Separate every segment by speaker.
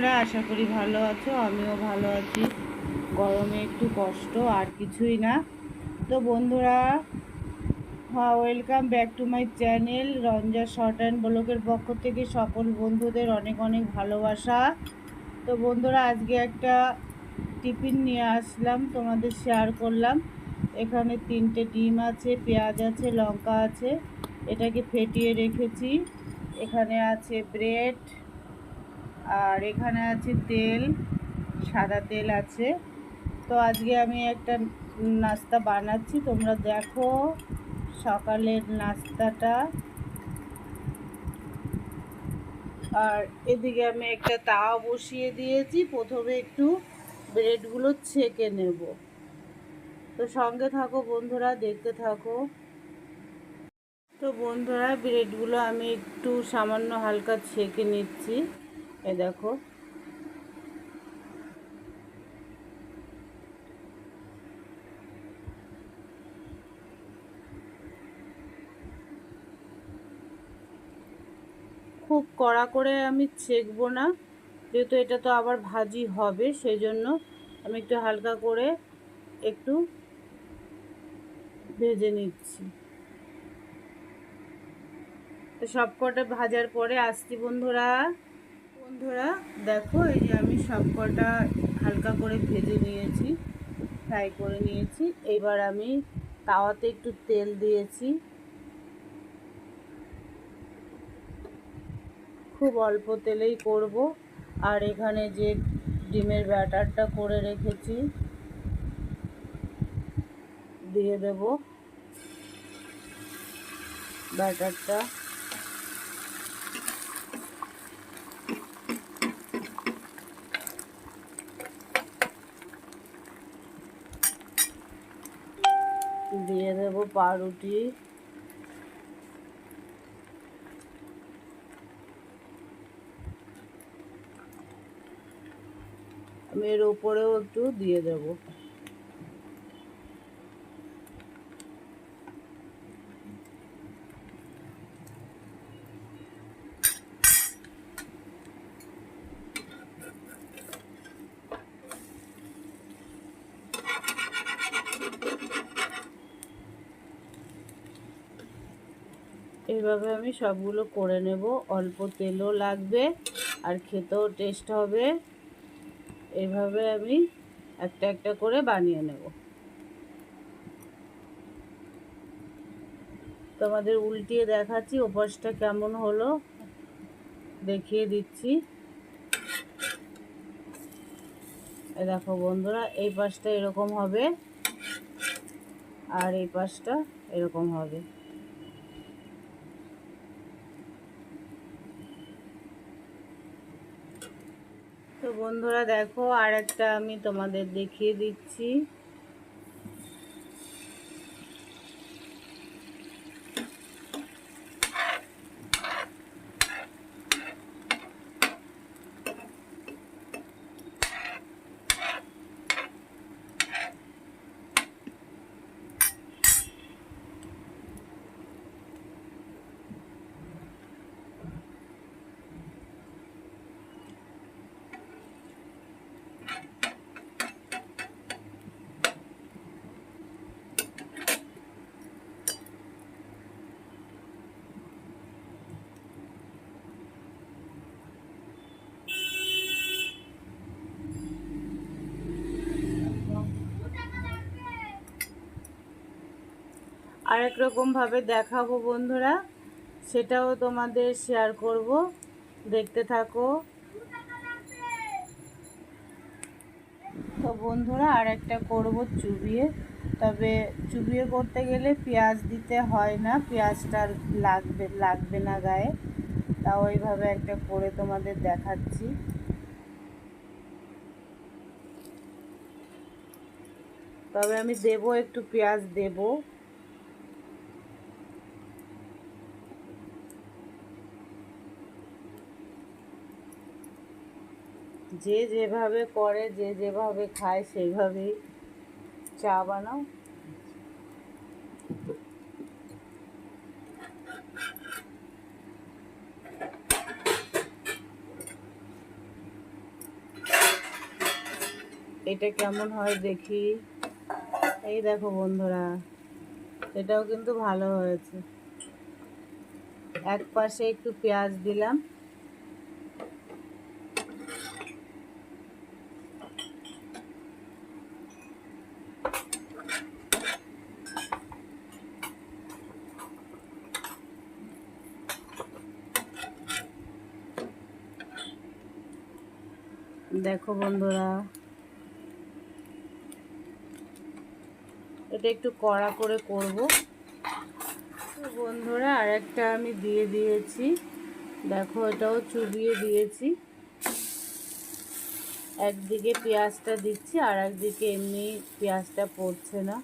Speaker 1: তোমরা আশা করি ভালো আছো, আমিও ভালো আছি। গরমে একটু কষ্ট, আর কিছুই না। তো বন্ধুরা হ্যাঁ welcome back to my channel Ranja short and ব্লকের পক্ষ থেকে সকল বন্ধুদের অনেক অনেক ভালোবাসা। তো বন্ধুরা, আজকে একটা টিফিন নিয়ে আসলাম, তোমাদের শেয়ার করলাম। এখানে তিনটে ডিম আছে, পেঁয়াজ আছে, লঙ্কা আছে, এটাকে ফেটিয়ে রেখেছি। এখানে আছে ব্রেড আর এখানে আছে তেল, সাদা তেল আছে। তো আজকে আমি একটা নাস্তা বানাচ্ছি, তোমরা দেখো সকালের নাস্তাটা। আর এদিকে আমি একটা তাওয়া বসিয়ে দিয়েছি, প্রথমে একটু ব্রেডগুলো ছেঁকে নেব। তো সঙ্গে থাকো বন্ধুরা, দেখতে থাকো। তো বন্ধুরা, ব্রেডগুলো আমি একটু সামান্য হালকা ছেঁকে নিচ্ছি। এ দেখো। খুব কড়া করে আমি ছেঁকবো না, যেহেতু এটা তো আবার ভাজি হবে সেই জন্য আমি একটু হালকা করে একটু ভেজে নিচ্ছি। তো সব কটা ভাজার পরে আসছি বন্ধুরা। বন্ধুরা, দেখো, এই যে আমি সব কটা হালকা করে ভেজে নিয়েছি, ফ্রাই করে নিয়েছি। এবার আমি তাওয়াতে একটু তেল দিয়েছি। খুব অল্প তেলেই করব। আর এখানে যে ডিমের ব্যাটারটা করে রেখেছি, দিয়ে দেব ব্যাটারটা। দিয়ে দেব পাউরুটি। আমি এর উপরেও একটু দিয়ে দেব। এইভাবে আমি সবগুলো করে নেব। অল্প তেলও লাগবে আর খেতেও টেস্ট হবে। এইভাবে আমি একটা একটা করে বানিয়ে নেব। তোমাদের উল্টিয়ে দেখাচ্ছি, ওপাশটা কেমন হলো দেখিয়ে দিচ্ছি। দেখো বন্ধুরা, এই পাশটা এরকম হবে আর এই পাশটা এরকম হবে। বন্ধুরা দেখো আর একটা আমি তোমাদের দেখিয়ে দিচ্ছি। আরেক রকমভাবে দেখাবো বন্ধুরা, সেটাও তোমাদের শেয়ার করব। দেখতে থাকো। তো বন্ধুরা আর একটা করব চুবিয়ে। তবে চুবিয়ে করতে গেলে পেঁয়াজ দিতে হয় না, পেঁয়াজটা লাগবে লাগবে না গায়ে। তাও ওইভাবে একটা করে তোমাদের দেখাচ্ছি। তবে আমি দেব, একটু পেঁয়াজ দেবো। যে যেভাবে করে, যে যেভাবে খায়, সেইভাবেই চা বানাও। এটা কেমন হয় দেখি। এই দেখো বন্ধুরা, এটাও কিন্তু ভালো হয়েছে। এক পাশে একটু পেঁয়াজ দিলাম। দেখো বন্ধুরা। এটা একটু কড়া করে করব। বন্ধুরা আর একটা আমি দিয়ে দিয়েছি। দেখো, এটাও চুবিয়ে দিয়েছি। একদিকে পেঁয়াজটা দিচ্ছি আর একদিকে এমনি পেঁয়াজটা পড়ছে না।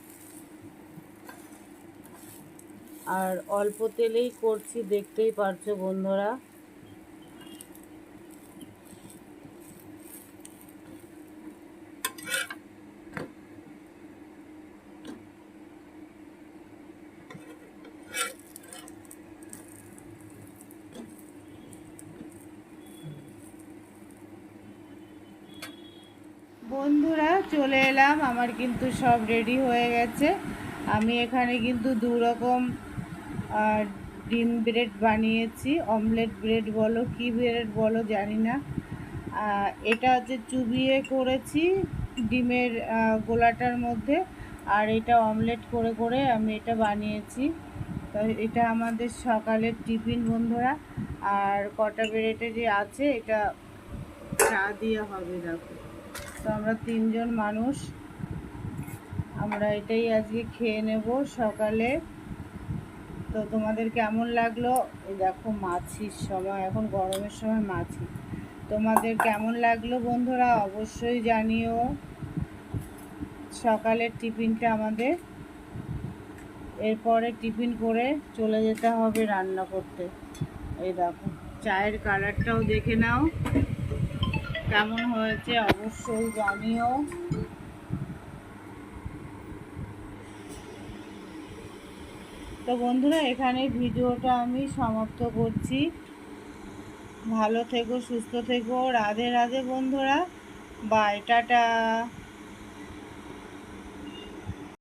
Speaker 1: আর অল্প তেলেই করছি, দেখতেই পারছ বন্ধুরা। বন্ধুরা, চলে এলাম। আমার কিন্তু সব রেডি হয়ে গেছে। আমি এখানে কিন্তু দু রকম ডিম ব্রেড বানিয়েছি। অমলেট ব্রেড বলো, কি ব্রেড বলো, জানি না। এটা হচ্ছে চুবিয়ে করেছি ডিমের গোলাটার মধ্যে। আর এটা অমলেট করে করে আমি এটা বানিয়েছি। এটা আমাদের সকালের টিফিন বন্ধুরা। আর কটা ব্রেডে যে আছে, এটা চা দিয়ে হবে, দেখো। তো আমরা তিনজন মানুষ। আমরা এটাই আজকে খেয়ে নেব সকালে। তো তোমাদের কেমন লাগল? দেখো মাছির সময়, এখন গরমের সময় মাছি। তোমাদের কেমন লাগল বন্ধুরা? অবশ্যই জানিও। সকালের টিফিনটা আমাদের। এরপরে টিফিন করে চলে যেতে হবে রান্না করতে। এই দেখো, চায়ের কালারটাও দেখে নাও। কেমন হয়েছে অবশ্যই জানিও। তো বন্ধুরা, এখানে ভিডিওটা আমি সমাপ্ত করছি। ভালো থেকো, সুস্থ থেকো। রাধে রাধে বন্ধুরা। Bye, tata.